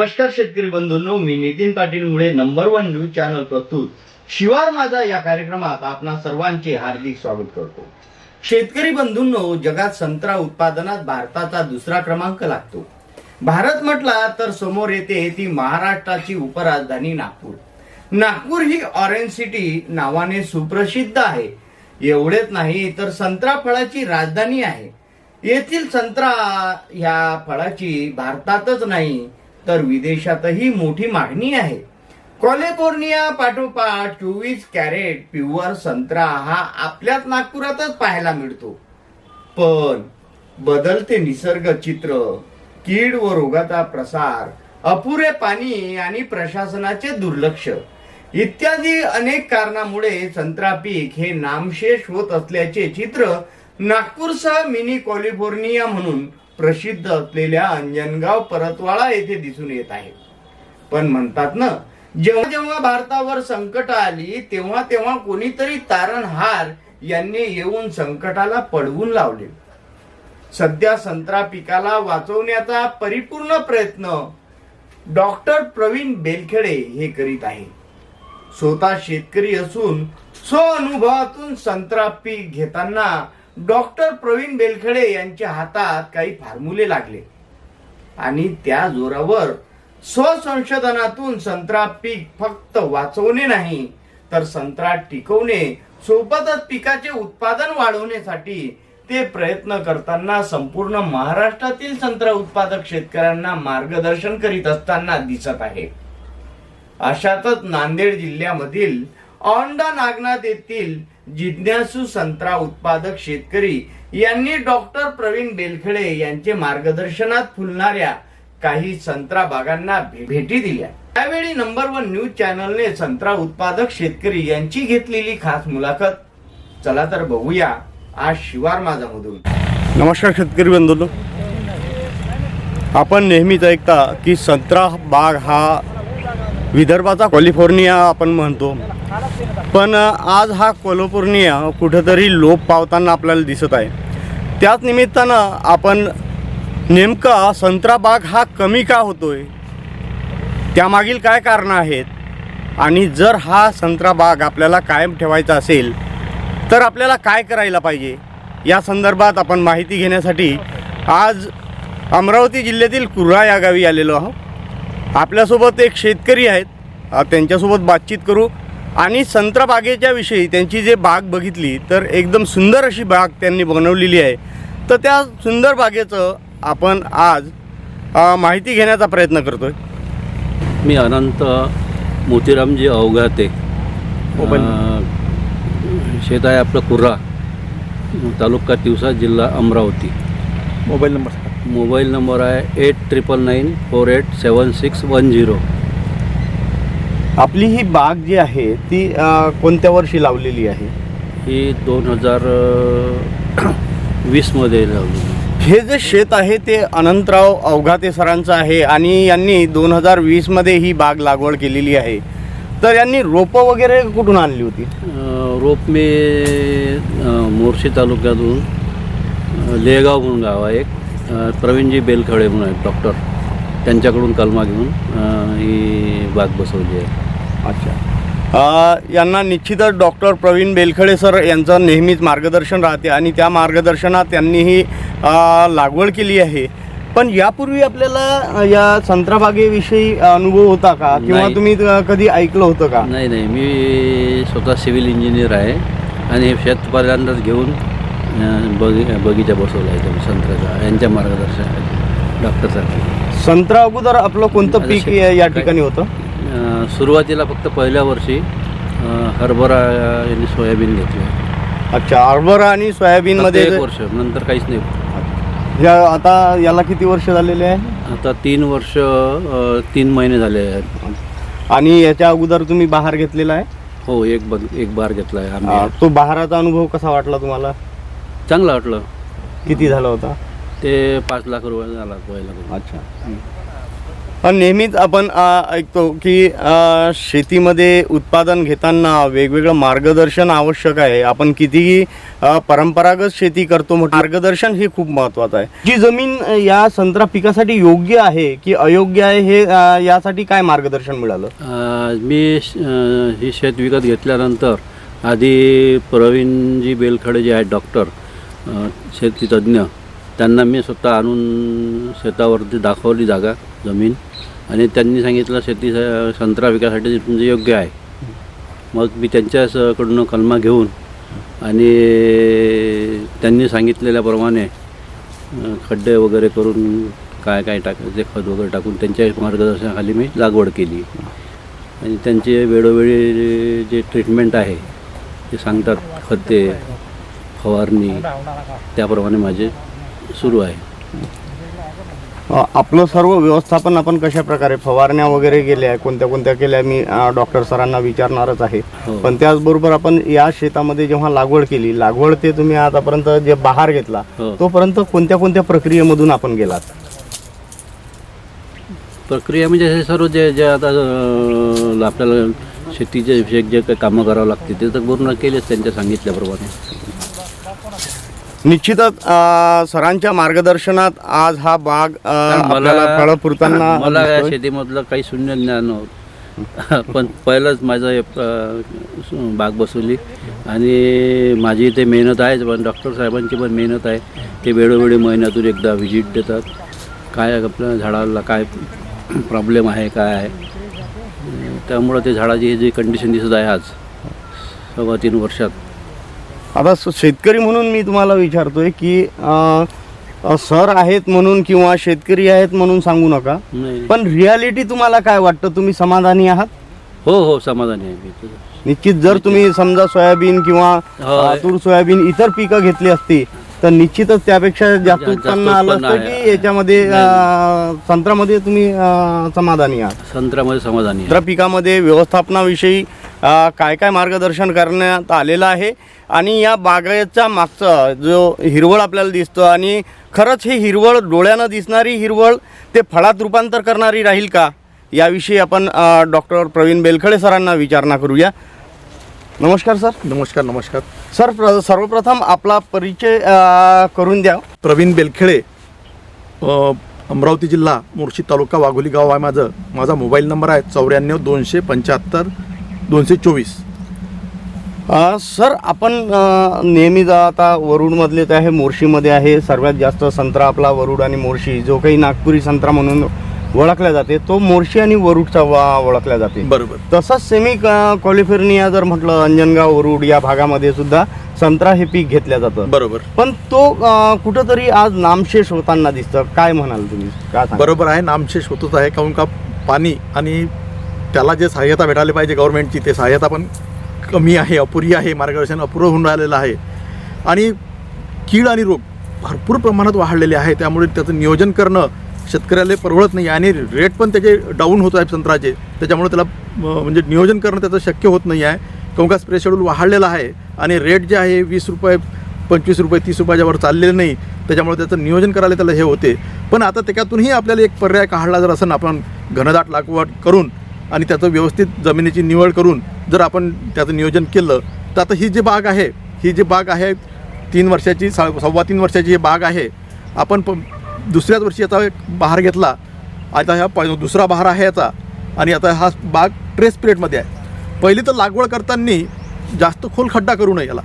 नमस्कार शेतकरी बंधूंनो मी नितीन पाटील मुळे नंबर वन न्यूज चॅनल प्रस्तुत. शिवार माझा या कार्यक्रमात आपणा सर्वांचे हार्दिक स्वागत करतो. शेतकरी बंधूंनो जगात संत्रा उत्पादनात भारताचा दुसरा क्रमांक लागतो. भारत म्हटला तर समोर येते ती महाराष्ट्राची उपराजधानी नागपूर. नागपूर ही ऑरेंज सिटी नावाने सुप्रसिद्ध आहे. एवढेच नाही तर संत्रा फळाची राजधानी आहे. येथील संत्रा ह्या फळाची भारतातच नाही तर विदेशातही मोठी मागणी आहे. कॅलिफोर्निया पाठोपाठ चोवीस कॅरेट प्युअर संत्रा हा आपल्याच नागपुरातच पाहायला मिळतो. पण बदलते निसर्ग चित्र कीड व रोगाचा प्रसार अपुरे पाणी आणि प्रशासनाचे दुर्लक्ष इत्यादी अनेक कारणामुळे संत्रा पीक हे नामशेष होत असल्याचे चित्र नागपूरसह मिनी कॉलिफोर्निया म्हणून प्रसिद्ध असलेल्या अंजनगाव परतवाडा येथे दिसून येत आहे. पण म्हणतात ना जेव्हा जेव्हा भारतावर संकट आली तेव्हा तेव्हा कोणीतरी तारणहार यांनी येऊन संकटाला पडवून लावले. सध्या संत्रा पिकाला वाचवण्याचा परिपूर्ण प्रयत्न डॉक्टर प्रवीण बेलखेडे हे करीत आहे. स्वतः शेतकरी असून स्व अनुभवातून संत्रा पीक घेताना डॉक्टर प्रवीण बेलखडे यांच्या हातात काही फॉर्म्युले लागले. आणि त्या जोरावर स्वसंशोधनातून संत्रा पीक फक्त वाचवणे नाही तर संत्रा टिकवणे सोबतच पिकाचे उत्पादन वाढवण्यासाठी ते प्रयत्न करताना संपूर्ण महाराष्ट्रातील संत्रा उत्पादक शेतकऱ्यांना मार्गदर्शन करीत असताना दिसत आहे. अशातच नांदेड जिल्ह्यामधील औंढा नागनाथ येथील जिज्ञासू संत्रा उत्पादक शेतकरी यांनी डॉक्टर प्रवीण बेलखडे यांचे मार्गदर्शनात फुलणाऱ्या काही संत्रा बागांना भे- भेटी दिल्या. त्यावेळी नंबर वन न्यूज चॅनलने संत्रा उत्पादक शेतकरी यांची घेतलेली खास मुलाखत. चला तर बघूया आज शिवार माझा मधून नमस्कार शेतकरी बंधू आपण नेहमीच ऐकता की संत्रा बाग हा विदर्भाचा कॅलिफोर्निया आपण म्हणतो. पण आज हा कॅलिफोर्निया कुठंतरी लोप पावताना आपल्याला दिसत आहे. त्याच निमित्तानं आपण नेमका संत्रा बाग हा कमी का होतोय? त्यामागील काय कारणं आहेत? आणि जर हा संत्रा बाग आपल्याला कायम ठेवायचा असेल तर आपल्याला काय करायला पाहिजे? या संदर्भात आपण माहिती घेण्यासाठी आज अमरावती जिल्ह्यातील कुर्रा या गावी आलेलो आहोत. आपल्यासोबत एक शेतकरी आहेत. त्यांच्यासोबत बातचीत करू. आणि संत्रा बागेच्या विषयी त्यांची जे बाग बघितली तर एकदम सुंदर अशी बाग त्यांनी बनवलेली आहे. तर त्या सुंदर बागेचं आपण आज माहिती घेण्याचा प्रयत्न करतोय. मी अनंत मोतीरामजी अवघाते. अं, शेत आहे आपलं कुर्रा तालुका तिवसा जिल्हा Amravati. Mobile number mobile number आहे eight triple nine four eight seven six one zero. आपली ही बाग जी आहे ती कोणत्या वर्षी लावलेली आहे? ही दोन हजार वीसमध्ये लावली हे जे शेत आहे ते अनंतराव अवघाते सरांचं आहे आणि यांनी दोन हजार वीसमध्ये ही बाग लागवड केलेली आहे. तर यांनी रोपं वगैरे कुठून आणली होती? रोप मी मोर्शी तालुक्यातून लेगाव म्हणून गाव आहे एक. प्रवीणजी बेलखडे म्हणून आहेत डॉक्टर. त्यांच्याकडून कलमा घेऊन ही बाग बसवली आहे. अच्छा. यांना निश्चितच डॉक्टर प्रवीण बेलखडे सर यांचं नेहमीच मार्गदर्शन राहते आणि त्या मार्गदर्शनात त्यांनी ही अ, लागवड केली आहे. पण यापूर्वी आपल्याला या संत्राबागेविषयी अनुभव होता का? किंवा. तुम्ही कधी ऐकलं होतं का? नाही नाही. मी स्वतः सिव्हिल इंजिनियर आहे आणि हे शेत पहिल्यांदाच घेऊन बगी बगीचा बसवला आहे संत्र्याचा यांच्या मार्गदर्शनाखाली डॉक्टरसाठी संत्रा अगोदर आपलं कोणतं पीक या ठिकाणी होतं? सुरुवातीला फक्त पहिल्या वर्षी हरभरा यांनी सोयाबीन घेतलं. अच्छा हरभरा आणि सोयाबीनमध्ये एक वर्ष नंतर काहीच नाही. या आता याला किती वर्ष झालेले आहे? आता तीन वर्ष तीन महिने झाले आहेत. आणि याच्या अगोदर तुम्ही बहार घेतलेला आहे? हो एक बग एक बार घेतला आहे तो बहाराचा अनुभव कसा वाटला तुम्हाला? चांगलं वाटलं. किती झाला होता? ते पाच लाख रुपये झाला पहिला अच्छा. अ, नेहमीच आपण ऐकतो की अ, शेतीमध्ये उत्पादन घेताना वेगवेगळं मार्गदर्शन आवश्यक आहे. आपण कितीही अ, परंपरागत शेती करतो म्हटलं मार्गदर्शन हे खूप महत्त्वाचं आहे. जी जमीन अ, या संत्रा पिकासाठी योग्य आहे की अयोग्य आहे हे अ, यासाठी काय मार्गदर्शन मिळालं? अ, मी श- अ, ही शेत विकत घेतल्यानंतर आधी प्रवीणजी बेलखडे जे आहेत डॉक्टर अ, शेती तज्ज्ञ त्यांना मी स्वतः आणून शेतावरती दाखवली जागा जमीन. आणि त्यांनी सांगितलं शेती संत्रा विकासाठी तुमचं म्हणजे योग्य आहे. मग मी त्यांच्याकडून कलमा घेऊन आणि त्यांनी सांगितलेल्याप्रमाणे खड्डे वगैरे करून काय काय टाकायचे खत वगैरे टाकून त्यांच्या मार्गदर्शनाखाली मी लागवड केली. आणि त्यांचे वेळोवेळी जे ट्रीटमेंट आहे ते सांगतात खते फवारणी त्याप्रमाणे माझे सुरू आहे आपलं सर्व व्यवस्थापन आपण कशा प्रकारे फवारण्या वगैरे केल्या कोणत्या कोणत्या केल्या मी डॉक्टर सरांना विचारणारच आहे हो. पण त्याचबरोबर आपण या शेतामध्ये जेव्हा लागवड केली लागवड ते तुम्ही आतापर्यंत जे बहार घेतला हो. तोपर्यंत कोणत्या कोणत्या प्रक्रियेमधून आपण गेलात प्रक्रिया म्हणजे हे सर्व जे जे आता आपल्याला शेतीचे विषयक जे काही कामं करावं लागते ते तर पूर्ण केलेच त्यांच्या सांगितल्याप्रमाणे निश्चितच अ, सरांच्या मार्गदर्शनात आज हा बाग अ, आपल्याला फळं फुलताना मला या दिसतोय. शेतीमधलं काही शून्य ज्ञान नव्हतं. पण पहिलंच माझं हे, अं, बाग बसवली. आणि माझी इथे मेहनत आहेच पण डॉक्टर साहेबांची पण मेहनत आहे. ते वेळोवेळी महिन्यातून एकदा व्हिजिट देतात. काय आपल्या झाडाला काय प्रॉब्लेम आहे काय आहे. अं, त्यामुळं ते झाडाची जी कंडिशन दिसत आहे आज सव्वा तीन वर्षात. आता शेतकरी म्हणून मी तुम्हाला विचारतोय की सर आहेत म्हणून किंवा शेतकरी आहेत म्हणून सांगू नका. नाही. पण रियालिटी तुम्हाला काय वाटतं? तुम्ही समाधानी आहात? हो हो समाधानी आहे मी. निश्चित जर तुम्ही समजा सोयाबीन किंवा हो. अ, तूर सोयाबीन इतर पिकं घेतली असती तर निश्चितच त्यापेक्षा जास्त जास्त उत्पन्न आलं उत्पन्न असतं आहे. की याच्यामध्ये अ, संत्र्यामध्ये तुम्ही अ, समाधानी आहात? संत्र्यामध्ये समाधानी आहे. संत्रा पिकामध्ये व्यवस्थापनाविषयी अ, काय काय मार्गदर्शन करण्यात आलेलं आहे आणि या बागायतच्या मागचा जो हिरवळ आपल्याला दिसतं आणि खरंच ही हिरवळ डोळ्यानं दिसणारी हिरवळ ते फळात रूपांतर करणारी राहील का? याविषयी आपण डॉक्टर प्रवीण बेलखडे सरांना विचारणा करूया. नमस्कार सर. नमस्कार नमस्कार. सर प्र सर्वप्रथम आपला परिचय अ, करून द्या. प्रवीण बेलखेडे अ, अमरावती जिल्हा मुर्शी तालुका वाघोली गाव आहे माझं. माझा मोबाईल नंबर आहे चौऱ्याण्णव दोनशे पंच्याहत्तर दोनशे चोवीस. अ, सर आपण अ, नेहमी जा आता वरुडमधले आहे मोर्शीमध्ये आहे. सर्वात जास्त संत्रा आपला वरुड आणि मोर्शी जो काही नागपुरी संत्रा म्हणून ओळखला जाते. तो मोर्शी आणि वरुडचा वा ओळखला जाते. बरोबर. तसंच सेमी कॉलिफोर्निया जर म्हटलं अंजनगाव वरुड या भागामध्ये सुद्धा संत्रा हे पीक घेतलं जातं. बरोबर. पण तो कुठंतरी आज नामशेष होताना दिसतं. काय म्हणाल तुम्ही? काय? बरोबर आहे नामशेष होतच आहे. काहून का पाणी आणि त्याला जे सहाय्यता भेटायला पाहिजे गव्हर्नमेंटची ते सहाय्यता पण कमी आहे अपुरी आहे मार्गदर्शन अपुरं होऊन राहिलेलं आहे. आणि कीड आणि रोग भरपूर प्रमाणात वाढलेले आहे. त्यामुळे त्याचं नियोजन करणं शेतकऱ्याला परवडत नाही आणि रेट पण त्याचे डाऊन होत आहे संत्र्याचे त्याच्यामुळे त्याला म्हणजे नियोजन करणं त्याचं शक्य होत नाही आहे. काऊन का स्प्रे शेड्यूल वाढलेलं आहे आणि रेट जे आहे वीस रुपये पंचवीस रुपये तीस रुपयाच्यावर चाललेलं नाही. त्याच्यामुळे त्याचं नियोजन करायला त्याला हे होते. पण आता त्याच्यातूनही आपल्याला एक पर्याय काढला जर असं ना आपण घनदाट लागवड करून आणि त्याचं व्यवस्थित जमिनीची निवड करून जर आपण त्याचं नियोजन केलं तर आता ही जी बाग आहे ही जी बाग आहे तीन वर्षाची सा सव्वा तीन वर्षाची ही बाग आहे आपण प दुसऱ्याच वर्षी याचा एक बहार घेतला. आता ह्या प दुसरा बहार आहे याचा. आणि आता हा बाग ट्रेस पिरियडमध्ये आहे. पहिली तर लागवड करताना जास्त खोल खड्डा करू नये याला.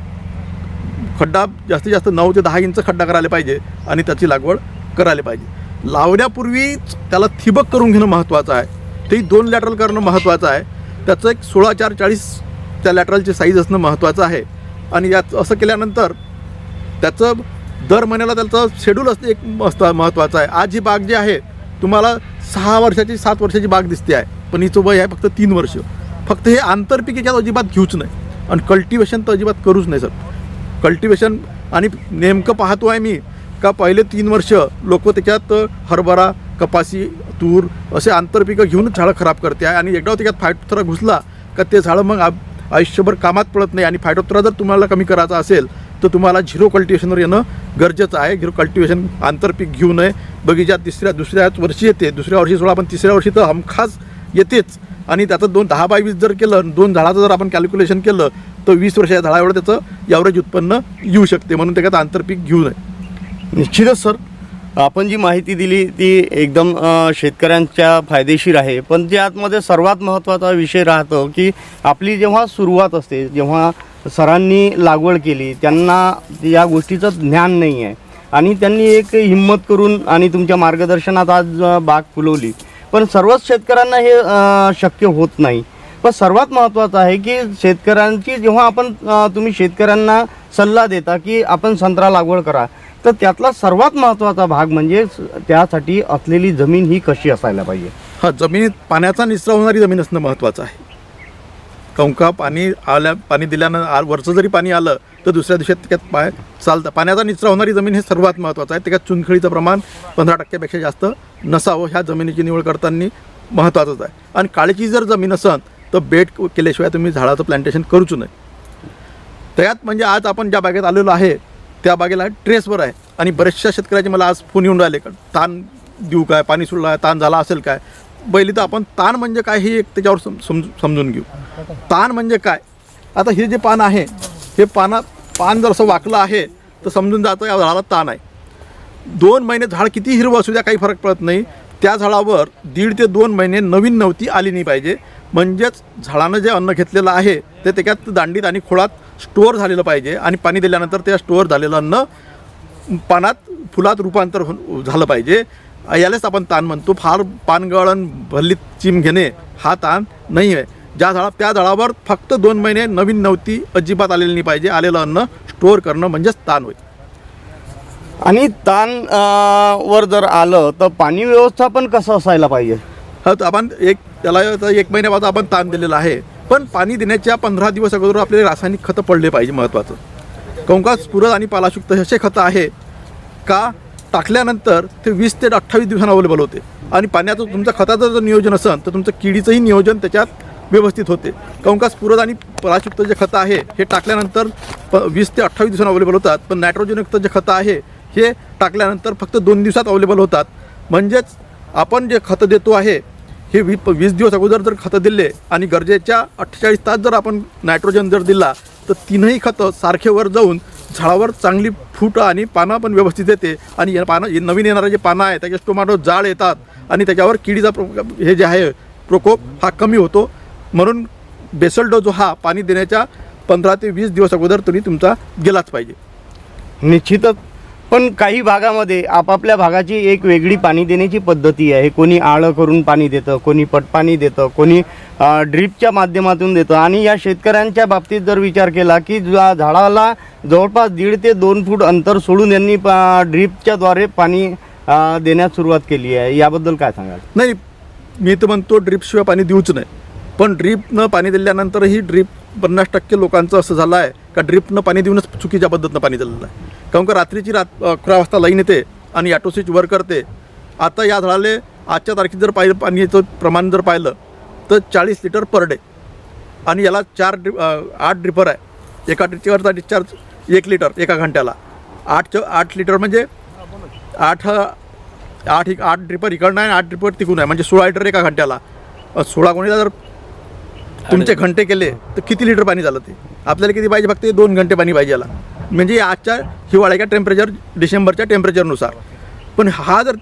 खड्डा जास्तीत जास्त नऊ ते दहा इंच खड्डा करायला पाहिजे आणि त्याची लागवड करायला पाहिजे. लावण्यापूर्वीच त्याला थिबक करून घेणं महत्त्वाचं आहे. तेही दोन लॅटरल करणं महत्त्वाचं आहे. त्याचं एक सोळा चार चाळीस त्या लॅटरलची साईज असणं महत्त्वाचं आहे. आणि यात असं केल्यानंतर त्याचं दर महिन्याला त्याचं शेड्यूल असते एक मस्त महत्त्वाचं आहे. आज ही बाग जी आहे तुम्हाला सहा वर्षाची सात वर्षाची बाग दिसते आहे. पण हिचं वय आहे फक्त तीन वर्ष. फक्त हे आंतरपिकेच्या याच्यात अजिबात घेऊच नाही. आणि कल्टिवेशन तर अजिबात करूच नाही सर. कल्टिवेशन आणि नेमकं पाहतो आहे मी का पहिले तीन वर्ष लोक त्याच्यात हरभरा कपासी तूर असे आंतरपिकं घेऊनच झाडं खराब करते आहे. आणि एकदा त्याच्यात फायटोथरा घुसला का ते झाडं मग आ- आयुष्यभर कामात पडत नाही. आणि फायटोथरा जर तुम्हाला कमी करायचा असेल तर तुम्हाला झिरो कल्टिवेशनवर येणं गरजेचं आहे. झिरो कल्टिवेशन आंतरपीक घेऊ नये. बगीचा तिसऱ्या दुसऱ्याच वर्षी येते. दुसऱ्या वर्षी सोडा पण तिसऱ्या वर्षी तर हमखास येतेच. आणि त्याचं दोन दहा बाय वीस जर केलं दोन झाडाचं जर आपण कॅल्क्युलेशन केलं तर वीस वर्षाच्या झाडावर त्याचं ॲव्हरेज उत्पन्न येऊ शकते. म्हणून त्याच्यात आंतरपीक घेऊ नये. निश्चितच सर. आपण जी माहिती दिली ती एकदम शेतकऱ्यांच्या फायदेशीर आहे. पण त्यातमध्ये सर्वात महत्त्वाचा विषय राहतो की आपली जेव्हा सुरुवात असते जेव्हा सरांनी लागवड केली. त्यांना या गोष्टीचं ज्ञान नाही आहे आणि त्यांनी एक हिंमत करून आणि तुमच्या मार्गदर्शनात आज बाग फुलवली. पण सर्वच शेतकऱ्यांना हे शक्य होत नाही. पण सर्वात महत्त्वाचं आहे की शेतकऱ्यांची जेव्हा आपण तुम्ही शेतकऱ्यांना सल्ला देता की आपण संत्रा लागवड करा तर त्यातला सर्वात महत्त्वाचा भाग म्हणजे त्यासाठी असलेली जमीन ही कशी असायला पाहिजे? हा जमिनीत पाण्याचा निचरा होणारी जमीन असणं महत्त्वाचं आहे. काहून का पाणी आल्या पाणी दिल्यानं आ वरचं जरी पाणी आलं तर दुसऱ्या दिवशी त्याच्यात पाय चालतं. पाण्याचा निचरा होणारी जमीन हे सर्वात महत्त्वाचं आहे. त्याच्यात चुनखडीचं प्रमाण पंधरा टक्क्यापेक्षा जास्त नसावं. ह्या जमिनीची निवड करताना महत्त्वाचंच आहे. आणि काळीची जर जमीन असन तर बेड केल्याशिवाय तुम्ही झाडाचं प्लांटेशन करूच नये त्यात म्हणजे आज आपण ज्या बागेत आलेलो आहे त्या बागेला ट्रेसवर आहे. आणि बऱ्याचशा शेतकऱ्याचे मला आज फोन येऊन राहिले का ताण देऊ काय पाणी सुटलं आहे ताण झाला असेल काय पहिली तर आपण ताण म्हणजे काय हे एक त्याच्यावर सम समजू समजून घेऊ. ताण म्हणजे काय? आता हे जे पान आहे हे पाना पान जर असं वाकलं आहे तर समजून जातं या झाडाला ताण आहे. दोन महिने झाड किती हिरवं असू द्या काही फरक पडत नाही. त्या झाडावर दीड ते दोन महिने नवीन नवती आली नाही पाहिजे. म्हणजेच झाडानं जे अन्न घेतलेलं आहे ते त्याच्यात दांडीत आणि खोळात स्टोअर झालेलं पाहिजे आणि पाणी दिल्यानंतर त्या स्टोअर झालेलं अन्न पानात फुलात रूपांतर हो झालं पाहिजे. यालाच आपण ताण म्हणतो. फार पानगळण भल्लीत चिम घेणे हा ताण नाही आहे ज्या झाडा त्या झाडावर फक्त दोन महिने नवीन नवती अजिबात आलेली नाही पाहिजे. आलेलं अन्न स्टोअर करणं म्हणजेच ताण होईल आणि ताण वर जर आलं तर पाणी व्यवस्थापन कसं असायला पाहिजे? हा तर आपण एक त्याला एक महिन्यापासून आपण ताण दिलेला आहे. पण पाणी देण्याच्या पंधरा दिवस अगोदर आपले रासायनिक खतं पडले पाहिजे महत्त्वाचं कंका स्फुरद आणि पालाशुक्त असे खतं आहे का? टाकल्यानंतर ते वीस ते अठ्ठावीस दिवसांना अवेलेबल होते. आणि पाण्याचं तुमचं खताचं जर नियोजन असेल तर तुमचं किडीचंही नियोजन त्याच्यात व्यवस्थित होते. काहून स्फुरद आणि पराशुक्त जे खतं आहे हे टाकल्यानंतर प वीस ते अठ्ठावीस दिवसांना अवेलेबल होतात. पण नायट्रोजनयुक्त जे खतं आहे हे टाकल्यानंतर फक्त दोन दिवसात अवेलेबल होतात. म्हणजेच आपण जे खतं देतो आहे हे वी वीस दिवस अगोदर जर खतं दिले आणि गरजेच्या अठ्ठेचाळीस तास जर आपण नायट्रोजन जर दिला तर तीनही खतं सारखेवर जाऊन झाडावर चांगली फूट आणि पानं पण व्यवस्थित येते. आणि या पानं नवीन येणारे जे पानं आहे त्याचे टोमॅटो जाळ येतात. आणि त्याच्यावर किडीचा प्रो हे जे आहे प्रकोप हा कमी होतो. म्हणून बेसल डोस हा पाणी देण्याच्या पंधरा ते वीस दिवस अगोदर तुम्ही तुमचा गेलाच पाहिजे. निश्चितच पण काही भागामध्ये आपापल्या भागाची एक वेगळी पाणी देण्याची पद्धती आहे. कोणी आळं करून पाणी देतं कोणी पटपाणी देतं कोणी ड्रीपच्या माध्यमातून देतं. आणि या शेतकऱ्यांच्या बाबतीत जर विचार केला की ज्या झाडाला जवळपास दीड ते दोन फूट अंतर सोडून यांनी पा ड्रीपच्याद्वारे पाणी देण्यास सुरुवात केली आहे. याबद्दल काय सांगाल? नाही मी तर म्हणतो ड्रीपशिवाय पाणी देऊच नाही. पण ड्रीपनं पाणी दिल्यानंतरही ड्रीप पन्नास टक्के लोकांचं असं झालं आहे का ड्रिपनं पाणी देऊनच चुकीच्या पद्धतीनं पाणी दिलेलं आहे काहून का रात्रीची रात अकरा वाजता लाईन येते आणि ॲटो स्विच वर करते. आता या झाडाले आजच्या तारखेत जर पाहिलं पाण्याचं प्रमाण जर पाहिलं तर चाळीस लिटर पर डे. आणि याला चार ड्रि आठ ड्रिपर आहे. एका ड्रिपरचा डिस्चार्ज एक लिटर एका घंट्याला. आठ आठ लिटर म्हणजे आठ आठ एक आठ ड्रिपर इकडनं आहे आठ ड्रिपर तिकडून आहे. म्हणजे सोळा लिटर एका घंट्याला. सोळा गुणीला जर तुमचे घंटे केले तर किती लिटर पाणी झालं ते? आपल्याला किती पाहिजे फक्त दोन घंटे पाणी पाहिजे याला. म्हणजे आजच्या हिवाळ्याच्या टेम्परेचर डिसेंबरच्या टेम्परेचरनुसार पण हा जर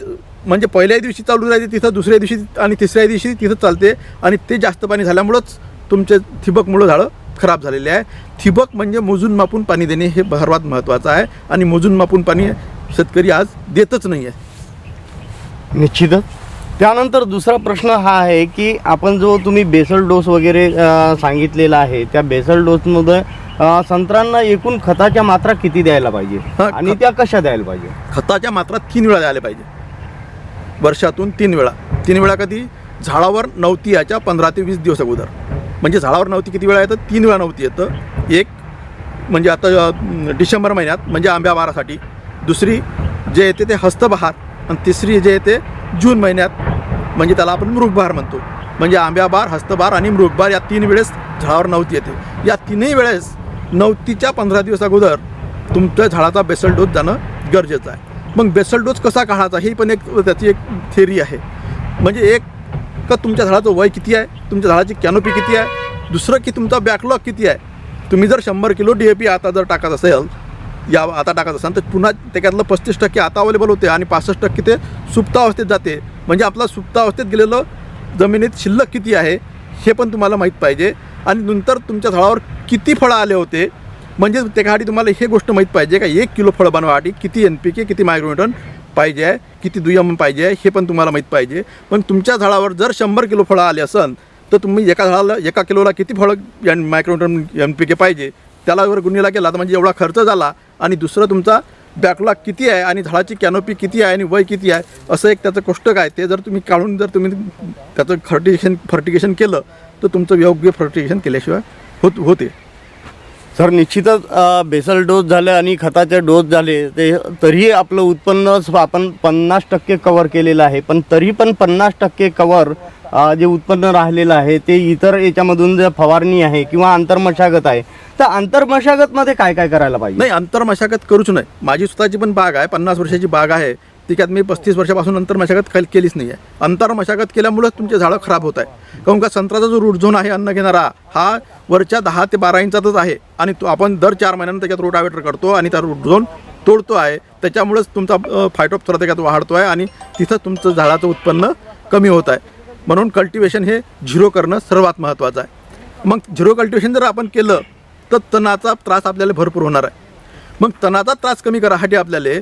म्हणजे पहिल्या दिवशी चालू राहते तिथं दुसऱ्या दिवशी आणि तिसऱ्या दिवशी तिथं चालते आणि ते जास्त पाणी झाल्यामुळंच तुमचे ठिबकमुळं झाडं खराब झालेले आहे. थिबक म्हणजे मोजून मापून पाणी देणे हे सर्वात महत्त्वाचं आहे आणि मोजून मापून पाणी शेतकरी आज देतच नाही आहे निश्चितच. त्यानंतर दुसरा प्रश्न हा आहे की आपण जो तुम्ही बेसल डोस वगैरे सांगितलेला आहे त्या बेसल डोसमध्ये अ, संत्र्यांना एकूण खताच्या मात्रा किती द्यायला पाहिजे? आणि त्या कशा द्यायला पाहिजे? खताच्या मात्रा तीन वेळा द्यायला पाहिजे. वर्षातून तीन वेळा. तीन वेळा कधी? झाडावर नवती याच्या पंधरा ते वीस दिवस अगोदर. म्हणजे झाडावर नवती किती वेळा येतं? तीन वेळा नवती येतं. एक म्हणजे आता डिसेंबर महिन्यात म्हणजे आंब्या बारासाठी दुसरी जे येते ते हस्तबहार. आणि तिसरी जे येते जून महिन्यात. म्हणजे त्याला आपण मृगबार म्हणतो. म्हणजे आंब्याबार हस्तबार आणि मृगबार या तीन वेळेस झाडावर नवती येते. या तीनही वेळेस नवतीच्या पंधरा दिवस अगोदर तुमच्या झाडाचा बेसल डोस जाणं गरजेचं आहे. मग बेसल डोस कसा काढायचा ही पण एक त्याची एक थेरी आहे. म्हणजे एक का तुमच्या झाडाचं वय किती आहे? तुमच्या झाडाची कॅनोपी किती आहे? दुसरं की तुमचा बॅकलॉग किती आहे? तुम्ही जर शंभर किलो डी ए पी आता जर टाकत असेल या आता टाकत असाल तर पुन्हा त्याच्यातलं पस्तीस टक्के आता अवेलेबल होते आणि पासष्ट टक्के ते सुप्तावस्थेत जाते. म्हणजे आपला सुप्तावस्थेत गेलेलं जमिनीत शिल्लक किती आहे हे पण तुम्हाला माहीत पाहिजे. आणि नंतर तुमच्या झाडावर किती फळं आले होते म्हणजे त्याच्यासाठी तुम्हाला हे गोष्ट माहीत पाहिजे का एक किलो फळं बनवासाठी किती एन पी के किती मायक्रोन्यूटन पाहिजे आहे किती दुय्यम पाहिजे आहे हे पण तुम्हाला माहीत पाहिजे. पण तुमच्या झाडावर जर शंभर किलो फळं आले असन तर तुम्ही एका झाडाला एका किलोला किती फळं N micronutrient N P K पाहिजे? त्याला जर गुन्हेला केला तर म्हणजे एवढा खर्च झाला आणि दुसरं तुमचा बॅकलॉग किती आहे आणि झाडाची कॅनोपी किती आहे आणि वय किती आहे असं एक त्याचं कोष्टक आहे. ते जर तुम्ही काढून जर तुम्ही त्याचं फर्टिगेशन फर्टिगेशन केलं तर तुमचं योग्य फर्टिगेशन केल्याशिवाय होत होते. सर निश्चितच बेसल डोस झाले आणि खताचे डोस झाले ते तरीही आपलं उत्पन्न आपण पन्नास टक्के कवर केलेलं आहे. पण तरी पण पन्नास टक्के कवर जे उत्पन्न राहिलेलं आहे ते इतर याच्यामधून जे फवारणी आहे किंवा आंतरमशागत आहे तर आंतरमशागतमध्ये काय काय करायला पाहिजे? नाही आंतरमशागत करूच नाही. माझी स्वतःची पण बाग आहे पन्नास वर्षाची बाग आहे. तिच्यात मी पस्तीस वर्षापासून अंतर्मशागत मशागत केलीच नाही आहे अंतर्मशागत केल्यामुळं तुमचे झाडं खराब होत आहे काहून का संत्र्याचा जो रूट झोन आहे अन्न घेणारा हा वरच्या दहा ते बारा इंचातच आहे. आणि तो आपण दर चार महिन्यानं त्याच्यात रोटावेटर करतो आणि त्या रूट झोन तोडतो आहे. त्याच्यामुळेच तुमचा फायटोप्सरा त्याच्यात वाढतो आहे आणि तिथं तुमचं झाडाचं उत्पन्न कमी होत आहे. म्हणून कल्टिवेशन हे झिरो करणं सर्वात महत्त्वाचं आहे. मग झिरो कल्टिवेशन जर आपण केलं तर तणाचा त्रास आपल्याला भरपूर होणार आहे. मग तणाचा त्रास कमी करासाठी आपल्याला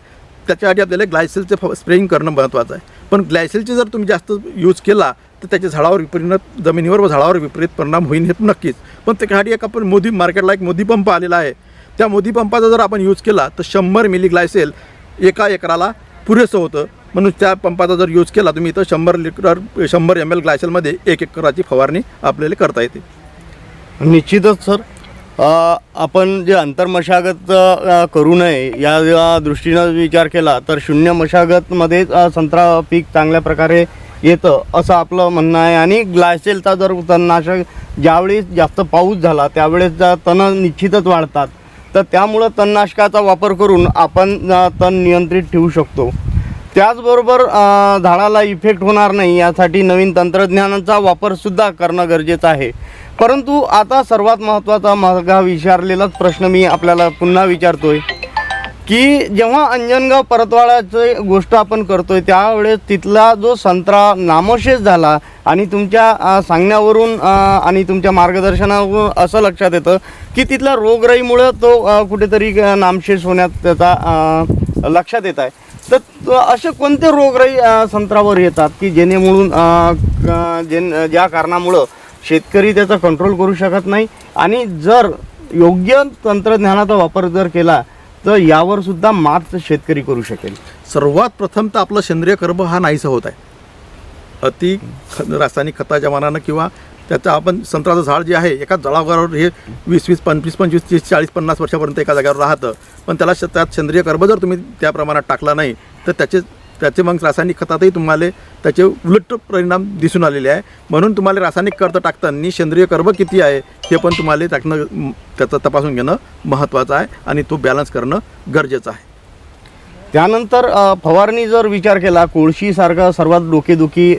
त्याच्यासाठी आपल्याला ग्लायसेलचे फ स्प्रेइंग करणं महत्त्वाचं आहे. पण ग्लायसेलचे जर तुम्ही जास्त यूज केला तर त्याच्या झाडावर विपरीत जमिनीवर व झाडावर विपरीत परिणाम होईल हे नक्कीच. पण त्याच्यासाठी एक आपण मोदी मार्केटला एक मोदी पंप आलेला आहे. त्या मोदी पंपाचा जर आपण यूज केला तर शंभर मिली ग्लायसेल एका एकराला पुरेसं होतं. म्हणून त्या पंपाचा जर यूज केला तुम्ही इथं शंभर लिटर शंभर एम एल ग्लायसेलमध्ये एक एकराची फवारणी आपल्याला करता येते. निश्चितच सर. आपण जे अंतर मशागत करू नये या दृष्टीनं विचार केला तर शून्य मशागतमध्ये संत्रा पीक चांगल्या प्रकारे येतं असं आपलं म्हणणं आहे. आणि ग्लायसेलचा जर तणनाशक ज्यावेळेस जास्त पाऊस झाला त्यावेळेस जा- तणं निश्चितच वाढतात तर त्यामुळं तणनाशकाचा वापर करून आपण तण नियंत्रित ठेवू शकतो. त्याचबरोबर झाडाला इफेक्ट होणार नाही यासाठी नवीन तंत्रज्ञानाचा वापरसुद्धा करणं गरजेचं आहे. परंतु आता सर्वात महत्त्वाचा माझा विचारलेलाच प्रश्न मी आपल्याला पुन्हा विचारतोय. की जेव्हा अंजनगाव परतवाड्याचे गोष्ट आपण करतोय त्यावेळेस तिथला जो संत्रा नामशेष झाला आणि तुमच्या सांगण्यावरून आणि तुमच्या मार्गदर्शनावरून असं लक्षात येतं की तिथल्या रोगराईमुळं तो कुठेतरी नामशेष होण्यात त्याचा लक्षात येत आहे. तर असे कोणते रोगराई संत्रावर येतात की जेणेमुळून जेन ज्या कारणामुळं शेतकरी त्याचा कंट्रोल करू शकत नाही? आणि जर योग्य तंत्रज्ञानाचा वापर जर केला तर यावर सुद्धा मात शेतकरी करू शकेल. सर्वात प्रथम तर आपलं सेंद्रिय कर्ब हा नाहीसा होत आहे. अति ख रासायनिक खताच्या मानानं किंवा त्याचं आपण संत्र्याचं झाड जे आहे एका जळावर हे वीस वीस पंचवीस पंचवीस तीस चाळीस पन्नास वर्षापर्यंत एका जागेवर राहतं. पण त्याला श- त्यात सेंद्रिय कर्ब जर तुम्ही त्या प्रमाणात टाकला नाही तर त्याचे त्याचे मग रासायनिक खतातही तुम्हाला त्याचे उलट परिणाम दिसून आलेले आहे. म्हणून तुम्हाला रासायनिक कर्ज टाकताना सेंद्रिय कर्ब किती आहे हे पण तुम्हाला टाकणं त्याचं तपासून घेणं महत्त्वाचं आहे आणि तो बॅलन्स करणं गरजेचं आहे. त्यानंतर फवारणी जर विचार केला कोळशीसारखा सर्वात डोकेदुखी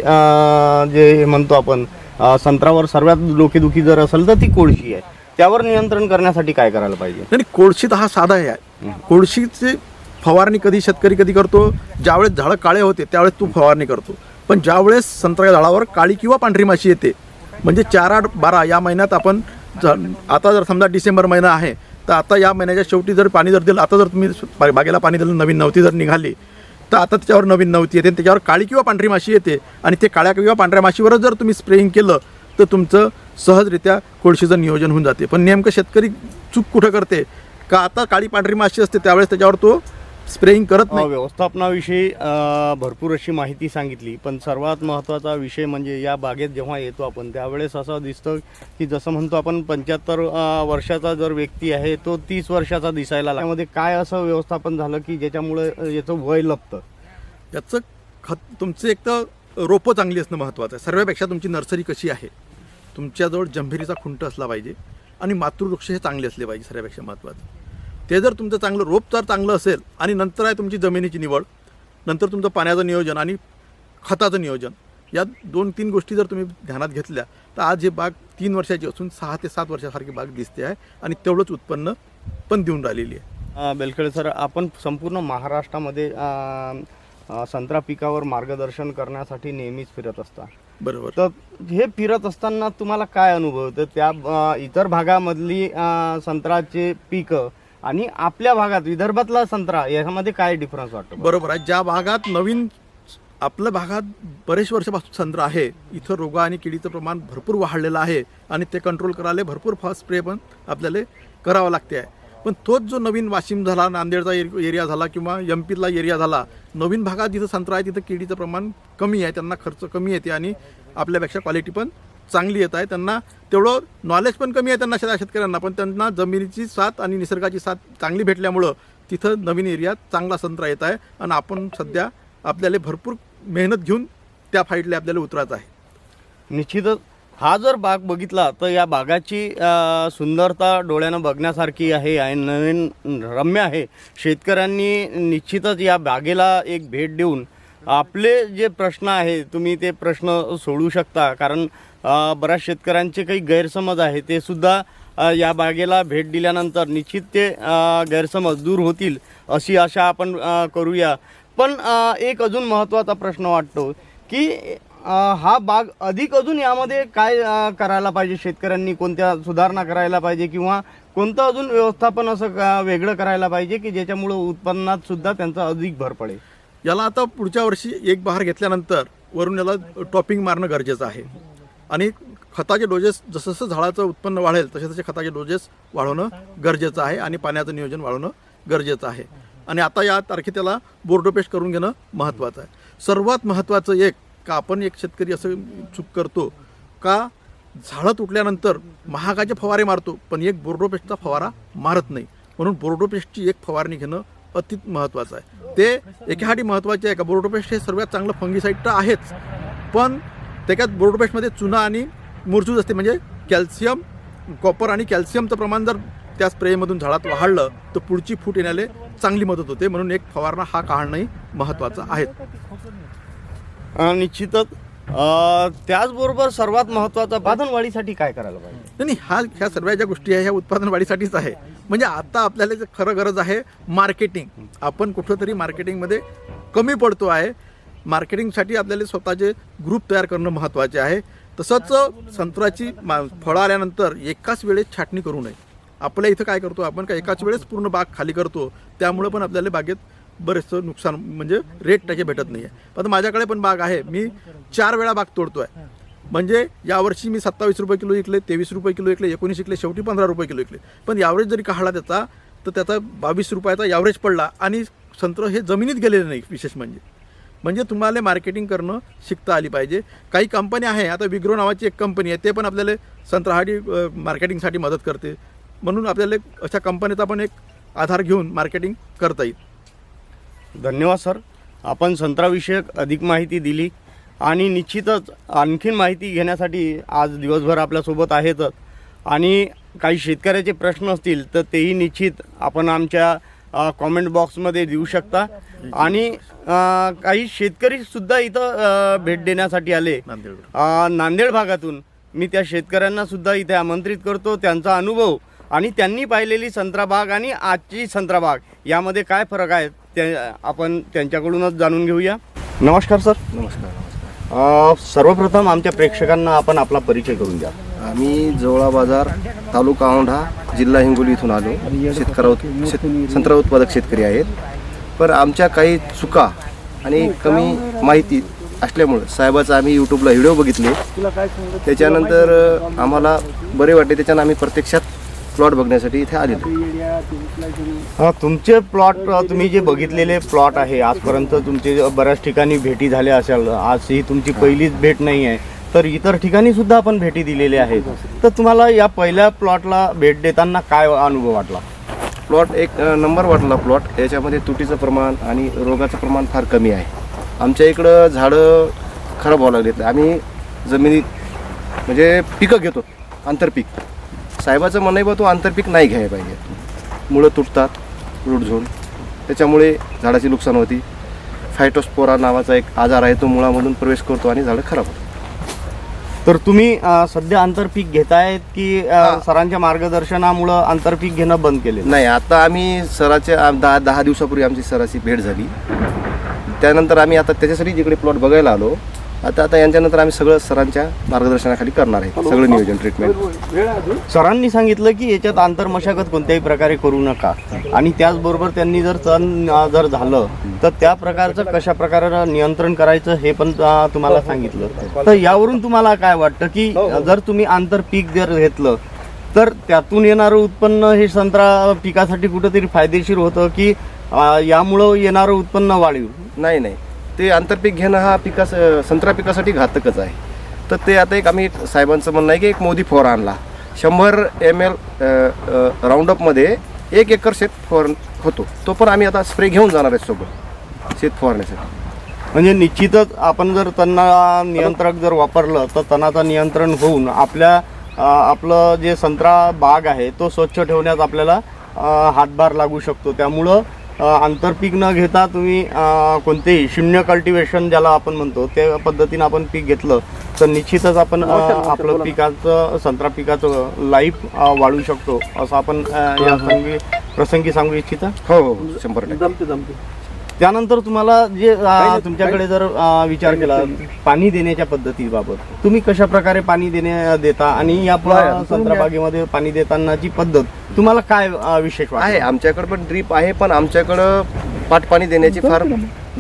जे म्हणतो आपण अ, संत्र्यावर सर्वात डोकेदुखी जर असेल तर ती कोळशी आहे. त्यावर नियंत्रण करण्यासाठी काय करायला पाहिजे? नाही कोळशी तर हा साधा आहे. कोळशीचे फवारणी कधी शेतकरी कधी करतो? ज्यावेळेस झाडं काळे होते त्यावेळेस तू फवारणी करतो. पण ज्यावेळेस संत्र्या झाडावर काळी किंवा पांढरी माशी येते म्हणजे चार आठ बारा या महिन्यात आपण आता जर समजा डिसेंबर महिना आहे तर आता या महिन्याच्या शेवटी जर पाणी जर दिलं आता जर तुम्ही बागेला पाणी दिलं नवीन नवती जर निघाली तर आता त्याच्यावर नवीन नवती येते आणि त्याच्यावर काळी किंवा पांढरी माशी येते आणि ते काळ्या किंवा पांढऱ्या माशीवरच जर तुम्ही स्प्रेइंग केलं तर तुमचं सहजरित्या कोळशीचं नियोजन होऊन जाते. पण नेमकं शेतकरी चूक कुठं करते? का आता काळी पांढरी माशी असते त्यावेळेस त्याच्यावर तो स्प्रेइंग करत नाही. व्यवस्थापनाविषयी अ, भरपूर अशी माहिती सांगितली. पण सर्वात महत्त्वाचा विषय म्हणजे या बागेत जेव्हा येतो आपण त्यावेळेस असं दिसतं की जसं म्हणतो आपण पंच्याहत्तर वर्षाचा जर व्यक्ती आहे तो तीस वर्षाचा दिसायला लागला. त्यामध्ये काय असं व्यवस्थापन झालं की ज्याच्यामुळे अ, याचं वय लपतं? याचं खत तुमचं एक तर रोपं चांगली असणं महत्त्वाचं आहे. सर्वापेक्षा तुमची नर्सरी कशी आहे? तुमच्याजवळ जंभेरीचा खुंट असला पाहिजे आणि मातृवृक्ष हे चांगले असले पाहिजे सर्वापेक्षा महत्त्वाचं. ते जर तुमचं चांगलं रोप जर चांगलं असेल आणि नंतर आहे तुमची जमिनीची निवड नंतर तुमचं पाण्याचं नियोजन आणि खताचं नियोजन या दोन तीन गोष्टी जर तुम्ही ध्यानात घेतल्या तर आज हे बाग तीन वर्षाची असून सहा ते सात वर्षासारखी बाग दिसते आहे आणि तेवढंच उत्पन्न पण देऊन राहिलेली आहे. बेलखेडे सर आपण संपूर्ण महाराष्ट्रामध्ये संत्रा पिकावर मार्गदर्शन करण्यासाठी नेहमीच फिरत असता. बरोबर. तर हे फिरत असताना तुम्हाला काय अनुभव तर त्या इतर भागामधली अ, संत्र्याचे पिकं आणि आपल्या भागात विदर्भातला संत्रा यामध्ये काय डिफरन्स वाटतो बरोबर आहे. ज्या भागात नवीन आपल्या भागात बरेच वर्षापासून संत्रा आहे इथं रोग आणि किडीचं प्रमाण भरपूर वाढलेलं आहे आणि ते कंट्रोल करायला भरपूर फास्ट स्प्रे पण आपल्याला करावं लागते आहे. पण तोच जो नवीन वाशिम झाला नांदेडचा एरिया झाला किंवा एम पीतला एरिया झाला नवीन भागात जिथं संत्रा आहे तिथं किडीचं प्रमाण कमी आहे त्यांना खर्च कमी येते आणि आपल्यापेक्षा क्वालिटी पण चांगली येत आहे. त्यांना तेवढं नॉलेज पण कमी आहे त्यांना शेत- शेतकऱ्यांना. पण त्यांना जमिनीची साथ आणि निसर्गाची साथ चांगली भेटल्यामुळं तिथं नवीन एरियात चांगला संत्रा येत आहे. आणि आपण सध्या आपल्याला भरपूर मेहनत घेऊन त्या फाईटला आपल्याला उतरायचं आहे. निश्चितच. हा जर बाग बघितला तर या बागाची सुंदरता डोळ्यानं बघण्यासारखी आहे. आणि नवीन रम्य आहे. शेतकऱ्यांनी निश्चितच या बागेला एक भेट देऊन आपले जे प्रश्न आहे तुम्ही ते प्रश्न सोडू शकता. कारण बऱ्याच शेतकऱ्यांचे काही गैरसमज आहे. ते सुद्धा या बागेला भेट दिल्यानंतर निश्चित ते गैरसमज दूर होतील अशी आशा आपण करूया. पण एक अजून महत्त्वाचा प्रश्न वाटतो की हा बाग अधिक अजून यामध्ये काय करायला पाहिजे? शेतकऱ्यांनी कोणत्या सुधारणा करायला पाहिजे किंवा कोणतं अजून व्यवस्थापन असं का- वेगळं करायला पाहिजे की ज्याच्यामुळं उत्पन्नात सुद्धा त्यांचा अधिक भर पडेल? याला आता पुढच्या वर्षी एक बहार घेतल्यानंतर वरून याला टॉपिंग मारणं गरजेचं आहे. आणि खताचे डोजेस जसं जसं झाडाचं उत्पन्न वाढेल तसे तसे खताचे डोजेस वाढवणं गरजेचं आहे आणि पाण्याचं नियोजन वाढवणं गरजेचं आहे. आणि आता या तारखे त्याला बोर्डो करून घेणं महत्त्वाचं आहे. सर्वात महत्त्वाचं एक का आपण एक शेतकरी असं चूक करतो का झाडं तुटल्यानंतर महागाचे फवारे मारतो पण एक बोर्डोपेस्टचा फवारा मारत नाही. म्हणून बोर्डोपेस्टची एक फवारणी घेणं अति महत्त्वाचं आहे. ते एकासाठी महत्त्वाचे आहे का? बोर्डोपेस्ट हे सर्वात चांगलं फंगीसाईड तर आहेच पण त्याच्यात बोर्डो पेस्टमध्ये चुना आणि मुरचूज असते. म्हणजे कॅल्शियम कॉपर आणि कॅल्शियमचं प्रमाण जर त्या स्प्रेमधून झाडात वाढलं तर पुढची फूट येण्याला चांगली मदत होते. म्हणून एक फवारणा हा काढणंही महत्त्वाचा आहे. निश्चितच. त्याचबरोबर सर्वात महत्त्वाचा बाधनवाढीसाठी काय करायला पाहिजे? नाही नाही हा ह्या सर्व ज्या गोष्टी आहे ह्या उत्पादन वाढीसाठीच आहे. म्हणजे आता आपल्याला जे खरं गरज आहे मार्केटिंग. आपण कुठंतरी मार्केटिंगमध्ये कमी पडतो आहे. मार्केटिंगसाठी आपल्याला स्वतःचे ग्रुप तयार करणं महत्त्वाचे आहे. तसंच संत्र्याची मा फळं आल्यानंतर एकाच वेळेस छाटणी करू नये. आपल्या इथं काय करतो आपण? का एकाच वेळेस पूर्ण बाग खाली करतो? त्यामुळं पण आपल्याला बागेत बरेचसं नुकसान म्हणजे रेट त्याचे भेटत नाही आहे आता माझ्याकडे पण बाग आहे. मी चार वेळा बाग तोडतो आहे म्हणजे यावर्षी मी सत्तावीस रुपये किलो विकले तेवीस रुपये किलो विकले एकोणीस विकले शेवटी पंधरा रुपये किलो विकले. पण यावरेज जरी काढला त्याचा तर त्याचा बावीस रुपयाचा यावरेज पडला आणि संत्र हे जमिनीत गेलेले नाही विशेष म्हणजे. म्हणजे तुम्हाला मार्केटिंग करणं शिकता आली पाहिजे. काही कंपन्या आहे आता विग्रो नावाची एक कंपनी आहे ते पण आपल्याला संत्रासाठी मार्केटिंगसाठी मदत करते. म्हणून आपल्याला एक अशा कंपनीचा पण एक आधार घेऊन मार्केटिंग करता येईल. धन्यवाद सर. आपण संत्राविषयक अधिक माहिती दिली आणि निश्चितच आणखीन माहिती घेण्यासाठी आज दिवसभर आपल्यासोबत आहेतच. आणि काही शेतकऱ्याचे प्रश्न असतील तर तेही निश्चित आपण आमच्या कॉमेंट बॉक्समध्ये देऊ शकता. आणि काही शेतकरीसुद्धा इथं अ, भेट देण्यासाठी आले. नांदेड. भागातून. मी त्या शेतकऱ्यांना सुद्धा इथे आमंत्रित करतो. त्यांचा अनुभव आणि त्यांनी पाहिलेली संत्राबाग आणि आजची संत्राबाग यामध्ये काय फरक आहे ते आपण त्यांच्याकडूनच जाणून घेऊया. नमस्कार सर. नमस्कार सर्वप्रथम आमच्या प्रेक्षकांना आपण आपला परिचय करून द्या. आम्ही जवळा बाजार तालुका औंढा जिल्हा हिंगोली इथून आलो. शेतकरा उत- शेत संत्रा उत्पादक शेतकरी आहेत. पण आमच्या काही चुका आणि कमी माहिती असल्यामुळं साहेबाचा आम्ही यूट्यूबला व्हिडिओ बघितले. त्याच्यानंतर आम्हाला बरे वाटले. त्याच्यानं आम्ही प्रत्यक्षात प्लॉट बघण्यासाठी इथे आलेलो. हां तुमचे प्लॉट तुम्ही जे बघितलेले प्लॉट आहे आजपर्यंत तुमचे बऱ्याच ठिकाणी भेटी झाल्या असाल. आज ही तुमची पहिलीच भेट नाही आहे. तर इतर ठिकाणी सुद्धा आपण भेटी दिलेली आहेत. तर तुम्हाला या पहिल्या प्लॉटला भेट देताना काय अनुभव वाटला? प्लॉट एक नंबर वाटला प्लॉट. याच्यामध्ये तुटीचं प्रमाण आणि रोगाचं प्रमाण फार कमी आहे. आमच्या इकडं झाडं खराब व्हावं लागलेत. आम्ही जमिनीत म्हणजे पिकं घेतो आंतरपीक. साहेबाचं म्हणणं आहे बा तो आंतरपीक नाही घ्यायला पाहिजे. मुळं तुटतात रूट झोन. त्याच्यामुळे झाडाची नुकसान होती. फायटोस्पोरा नावाचा एक आजार आहे तो मुळामधून प्रवेश करतो आणि झाडं खराब होतात. तर तुम्ही अ, सध्या आंतरपीक घेतायत की अ, हा. सरांच्या मार्गदर्शनामुळं आंतरपीक घेणं बंद केले नाही आता आम्ही सराच्या आम- दहा दहा दिवसापूर्वी आमची सराची भेट झाली त्यानंतर आम्ही आता त्याच्यासाठी जिकडे प्लॉट बघायला आलो आता आता यांच्यानंतर आम्ही सगळं सरांच्या मार्गदर्शनाखाली करणार आहे. सगळं नियोजन ट्रीटमेंट सरांनी सांगितलं की याच्यात आंतरमशागत कोणत्याही प्रकारे करू नका. आणि त्याचबरोबर त्यांनी जर तण जर झालं तर त्या प्रकारचं कशा प्रकारे नियंत्रण करायचं हे पण तुम्हाला सांगितलं. तर यावरून तुम्हाला काय वाटतं की जर तुम्ही आंतरपीक जर घेतलं तर त्यातून येणारं उत्पन्न हे संत्रा पिकासाठी कुठंतरी फायदेशीर होतं की यामुळं येणारं उत्पन्न वाढीव नाही नाही. ते आंतरपीक घेणं हा पिकास संत्रा पिकासाठी घातकच आहे. तर ते आता एक आम्ही साहेबांचं म्हणणं आहे की एक मोदी फवारा आणला. शंभर एम एल राऊंडअपमध्ये एक एकर शेत फवार होतो. तो पण आम्ही आता स्प्रे घेऊन जाणार आहे सोबत शेत फवारण्यासाठी म्हणजे निश्चितच आपण जर त्यांना नियंत्रक जर वापरलं तर तणाचं नियंत्रण होऊन आपल्या आपलं जे संत्रा बाग आहे तो स्वच्छ ठेवण्यात आपल्याला हातभार लागू शकतो. त्यामुळं आंतरपीक न घेता तुम्ही कोणतेही शून्य कल्टिवेशन ज्याला आपण म्हणतो त्या पद्धतीनं आपण पीक घेतलं तर निश्चितच आपण आपलं पिकाचं संत्रा पिकाचं लाईफ वाढवू शकतो असं आपण या संगी प्रसंगी सांगू इच्छिता? हो हो शंभर टक्के. त्यानंतर तुम्हाला जे तुमच्याकडे जर विचार केला पाणी देण्याच्या पद्धतीबाबत तुम्ही कशा प्रकारे पाणी देणे देता आणि या प- संत्रा बागेमध्ये पाणी देतानाची पद्धत तुम्हाला काय विशेष आहे वाटतं आमच्याकडे पण ड्रीप आहे पण आमच्याकडं पाटपाणी देण्याची फार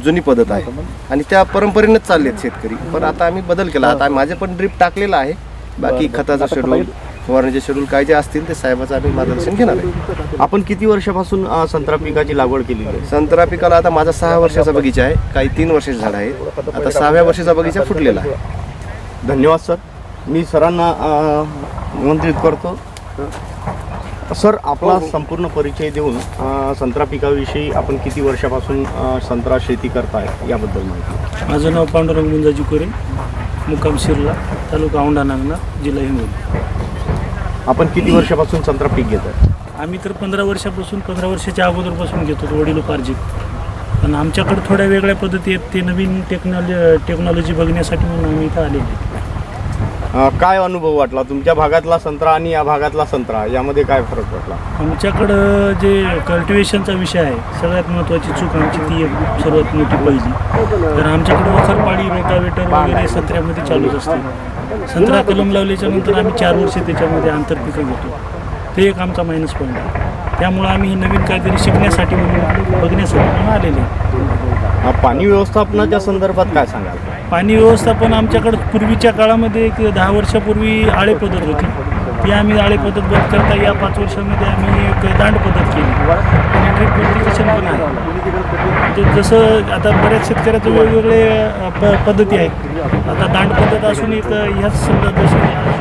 जुनी पद्धत आहे. आणि त्या परंपरेनेच चाललेत शेतकरी. पण आता आम्ही बदल केला. आता माझे पण ड्रीप टाकलेला आहे. बाकी खताचं शेड्यूल फवारण्याचे शेड्यूल काय जे असतील ते साहेबाचं आम्ही मार्गदर्शन घेणार आहे. आपण किती वर्षापासून अ, संत्रा पिकाची लागवड केलेली आहे? संत्रा पिकाला आता माझा सहा वर्षाचा बगीचा आहे. काही तीन वर्षाचे झाड आहे. आता सहाव्या वर्षाचा बगीचा फुटलेला आहे. धन्यवाद सर. मी सरांना अ, निमंत्रित करतो. सर आपला संपूर्ण परिचय देऊन अ, संत्रा पिकाविषयी आपण किती वर्षापासून अ, संत्रा शेती करताय याबद्दल माहिती माझं नाव पांडुरंग गुंजाजी कोरे मुक्काम शिरला तालुका औंढा नागना जिल्हा हिंगोली. आपण किती वर्षापासून संत्रा पीक घेतात आहे? आम्ही तर पंधरा वर्षापासून पंधरा वर्षाच्या अगोदरपासून घेतो वडिलोपार्जित. पण आमच्याकडे थोड्या वेगळ्या पद्धती आहेत. ते नवीन टेक्नॉलॉजी टेक्नॉलॉजी बघण्यासाठी म्हणून आम्ही इथं आलेले काय अनुभव वाटला? तुमच्या भागातला संत्रा आणि या भागातला संत्रा यामध्ये काय फरक वाटला आमच्याकडं जे कल्टिवेशनचा विषय आहे सगळ्यात महत्त्वाची चूक आमची ती एक सर्वात मोठी पहिली. तर आमच्याकडं वखरपाडी रोटावेटर वगैरे संत्र्यामध्ये चालूच असते. संत्रा कलम लावल्याच्या नंतर आम्ही चार वर्ष त्याच्यामध्ये आंतरपिकं घेतो. ते एक आमचा मायनस पॉईंट आहे. त्यामुळं आम्ही हे नवीन काहीतरी शिकण्यासाठी म्हणून बघण्यासाठी आलेले पाणी व्यवस्थापनाच्या संदर्भात काय सांगाल? पाणी व्यवस्थापन आमच्याकडं पूर्वीच्या काळामध्ये एक दहा वर्षापूर्वी आळे पद्धत होती. ती आम्ही आळे पद्धत बंद करता या पाच वर्षामध्ये आम्ही एक दांड पद्धत केली. आणि ड्रीप पण आहे. म्हणजे जसं आता बऱ्याच शेतकऱ्याचं वेगवेगळे प पद्धती आहेत. आता दांड पद्धत असून एक ह्याच समजा जशी आहे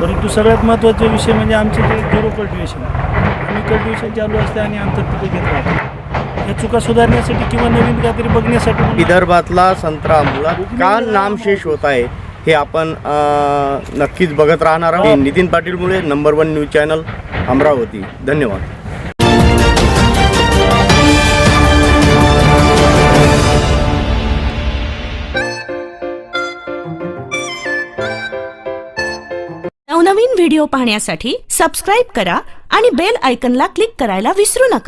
परंतु सगळ्यात महत्त्वाचा विषय म्हणजे आमचे ते झिरो कल्टिवेशन आम्ही कल्टिवेशन चालू असते आणि आंतरपिकं घेत राहतो. चुका सुधारण्यासाठी किंवा नवीन काहीतरी बघण्यासाठी विदर्भातला संत्रा मुळात का नामशेष होत आहे हे आपण नक्कीच बघत राहणार आहोत. नितीन पाटील मुळे number one news channel Amravati. धन्यवाद. नवनवीन व्हिडिओ पाहण्यासाठी सबस्क्राईब करा आणि बेल आयकनला क्लिक करायला विसरू नका.